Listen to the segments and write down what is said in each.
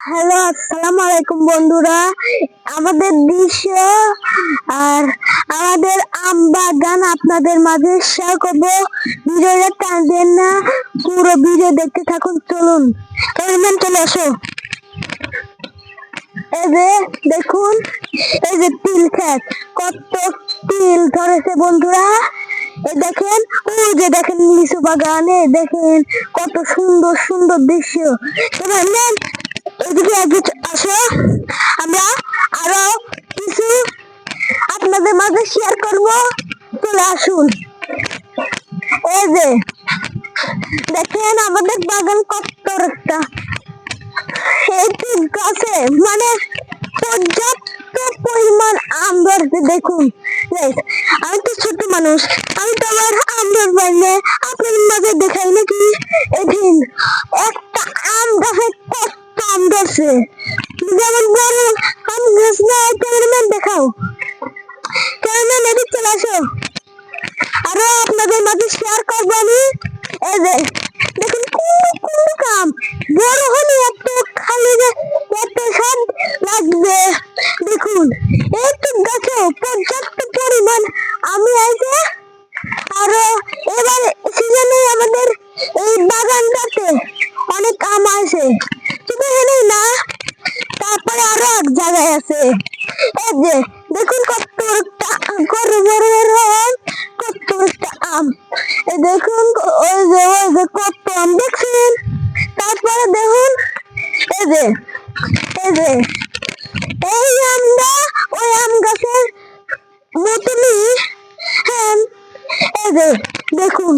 Hello আসসালামু আলাইকুম বন্ধুরা। আমাদের দৃশ্য আর আমাদের আম বাগান আপনাদের মাঝে শেয়ার করব। ভিডিওটা টানবেন না, পুরো ভিডিও দেখতে থাকুন, চলুন। এলিমেন্ট চলে আসো। এই যে, দেখুন, এই যে তিল ক্ষেত, কত তিল ধরেছে বন্ধুরা। এই দেখেন, ওই যে দেখেন লিচু বাগানে, দেখেন কত সুন্দর সুন্দর দৃশ্য। এদিকে আসো। আমরা আরও কিছু আপনাদের মাঝে শেয়ার করব। চলে আসুন। এই যে, দেখেন আমাদের বাগান কত একটা। এই গাছে মানে পর্যাপ্ত পরিমাণ আম ধরছে, দেখুন। আমি তো ছোট মানুষ। আমি তো আবার আম ধরবার না। আপনাদের মাঝে দেখাই নাকি? এদিন একটা আম গাছে কত আম ধরছে যেমন বড় আম গাছ না ক্যামেরাম্যান দেখাও ক্যামেরাম্যান এদিক চলে আসো আরও আপনাদের মাঝে শেয়ার করব আমি এই যে দেখুন আছে এই যে দেখুন কত বড় বড় আম কত আম। দেখুন, ওই যে ওই যে কত আম, দেখছেন? তারপরে দেখুন, এই যে এই যে, এই আমটা, ওই আম গাছের মতনই হ্যাঁ এই যে, দেখুন,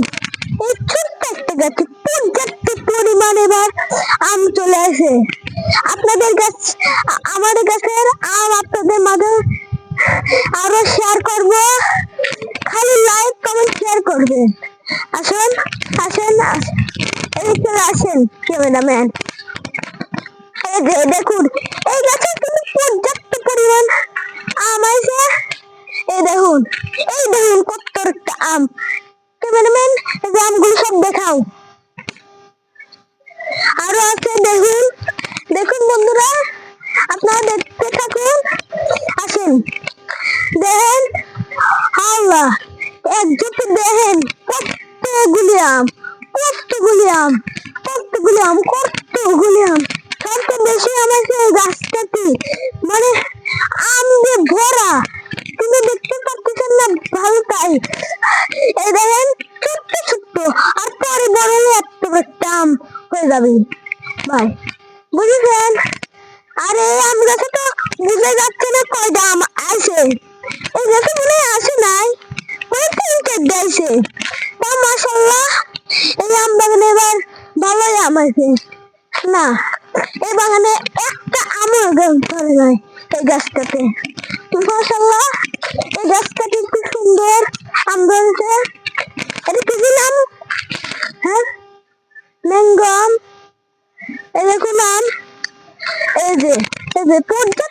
এই ছোট্ট একটা গাছে পর্যাপ্ত পরিমাণ এবার আম চলে আসে। আপনাদের গাছ আ- আমাদের গাছের আম আপনাদের মাঝে আরও শেয়ার করব। খালি লাইক কমেন্ট শেয়ার করবেন। আসুন, আসেন, আস- এই চলে আসেন ক্যামেরাম্যান দেখুন, এই গাছে কিন্তু পর্যাপ্ত পরিমাণ আম আছে। এই দেখুন এই দেখুন কত একটা আম। ক্যামেরাম্যান এই আমগুলো সব দেখাও। আরও আছে, দেখুন। দেখুন বন্ধুরা থাকুন আসেন। দেখেন আল্লাহ, একজোটে দেখেন কতগুলি আম কতগুলি আম কতগুলি আম কতগুলি আম। সবচেয়ে বেশি আম আছে এই গাছটাতে মানে আম দিয়ে ভরা। তুমি দেখতে পাচ্ছেন না ভালো তাই। এই দেখেন, ছোট্ট ছোট্ট, আর পরে বড় হলে এত আম হয়ে যাবে। ভাই গাছে মনে আসে নাই দিয়েছে তা মাসাল্লাহ এই আম বাগানে এবার ভালোই আম আছে না, এই বাগানে একটা আমও ধরে নাই এই গাছটাতে। মাসাল্লাহ এই গাছটাতে খুব সুন্দর আম ধরেছে? এটা কি নাম হ্যাঁ? ম্যাঙ্গো আম। এই দেখুন আম। এই যে এই যে পর্যাপ্ত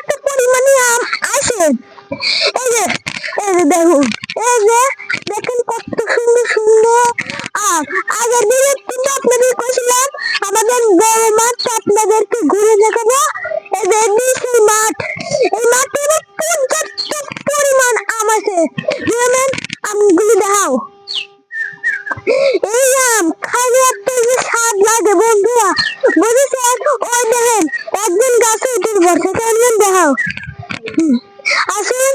দেখাও এই আম, খালি একটা যে স্বাদ লাগে বন্ধুরা। বুঝেছেন ওই দেখেন, একদিন গাছে উঠে পড়ছে কেমন দেখাও। আসুন।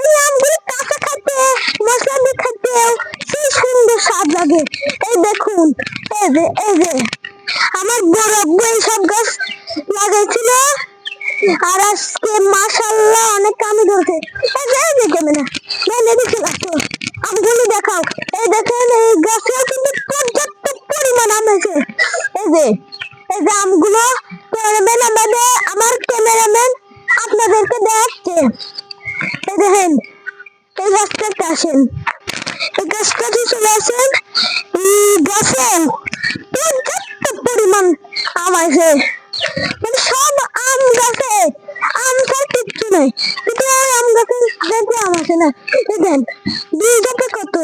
এই আমগুলো কাঁচা খাতে, মশলা দিয়ে খাতেও সেই সুন্দর স্বাদ লাগে। এই দেখুন, এই যে এই যে। দেখাও এই দেখেন, এই গাছেও কিন্তু পর্যাপ্ত পরিমাণ আম আছে এই যে এই যে আমগুলো ক্যামেরাম্যান আমাদের, আমার ক্যামেরাম্যান আপনাদেরকে দেখাচ্ছে। এই দেখেন, এই গাছটাতে আসেন। এই গাছটাতে চলে আসেন, এই গাছে পর্যাপ্ত পরিমাণ আম আছে। মানে সব আম গাছে, আম ছাড়া কিচ্ছু নাই। কিন্তু আম গাছে দেখে আম আছে না, এই দেন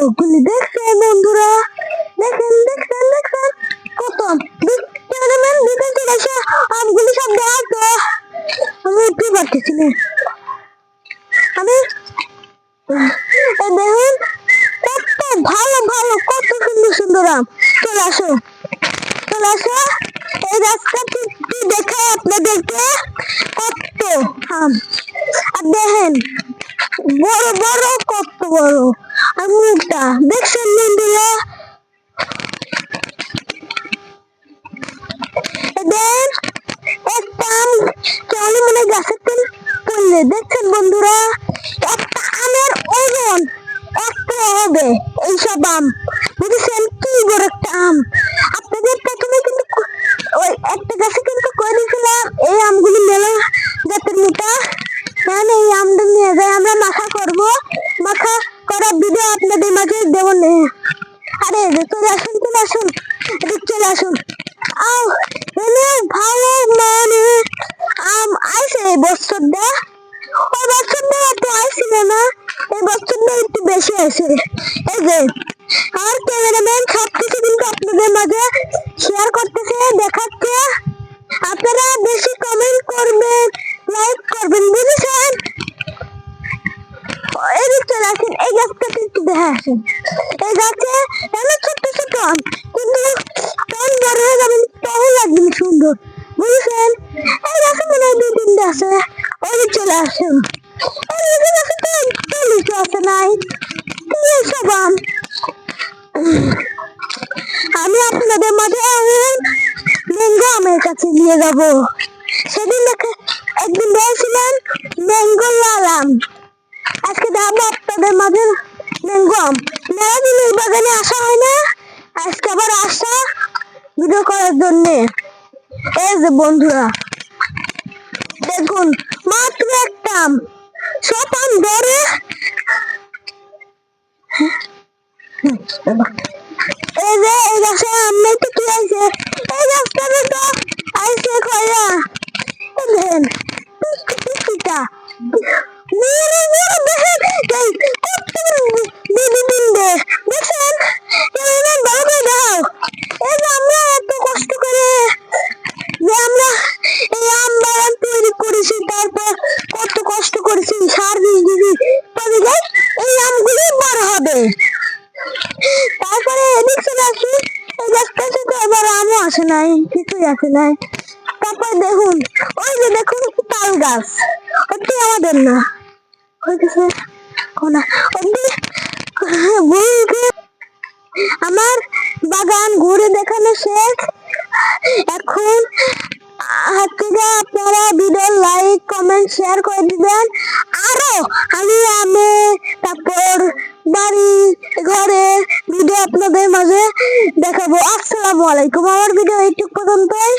গাছে দেখছেন বন্ধুরা। দেখেন দেখছেন দেখছেন কত আম ক্যামেরাম্যান দিতে চলে আসে আমগুলি সব দেখ পারতেছি না। আমি দেখুন, কত ভালো ভালো, কত সুন্দর সুন্দর আম। চলে আসো। চলে আসো। এই রাস্তাটি দেখায় আপনাদেরকে কত আম। আর দেখেন, বড় বড়, কত বড়। আর মুখটা দেখছেন বন্ধুরা? এদের একটা আম চলে মানে গাছের তেল পড়লে, দেখছেন বন্ধুরা? একটা আমের ওজন এক হবে এইসব আম। বুঝেছেন? কি বড় একটা আম? আসুন এদিক চলে আসুন। আও ভালো মানে আম আইসে এই বছরটা ওই বছরটা এত আইছিল না, এই বছরটা একটু বেশি আছে এই যে, আর ক্যামেরাম্যান সব কিছু কিন্তু আপনাদের মাঝে শেয়ার করতেছে, দেখাচ্ছে। আপনারা বেশি কমেন্ট করবেন। সুন্দর বুঝেছেন? এই গাছে মনে হয় দুই তিনটে আছে। ওদিক চলে আসেন। ওই গাছে তো লিচু আছে নাই। কি সব আম আপনাদের মাঝে ম্যাঙ্গো আমের কাছে নিয়ে যাব। সেদিন দেখে একদিন বলছিলেন, ম্যাঙ্গো লাল আম। আজকে যাব আপনাদের মাঝে ম্যাঙ্গো আম। মেলা দিন এই বাগানে আসা হয় না। আজকে আবার আসা ভিডিও করার জন্য। এই যে বন্ধুরা, দেখুন, মাত্র একটা আম। ধরে? এই যে, এই গাছে আমি তো কি আছে এই গাছটাতে কিছুই আসে নাই তারপর দেখুন, ওই যে দেখুন তাল গাছ। ওটি আমাদের না। ওই আমার বাগান ঘুরে দেখানো শেষ। এখন আপনারা ভিডিও লাইক কমেন্ট শেয়ার করে দিবেন। আরও আমি আমি তারপর বাড়ি, ঘরে, ভিডিও আপনাদের মাঝে দেখাবো। আসসালামু আলাইকুম। আমার ভিডিও এইটুক পর্যন্তই।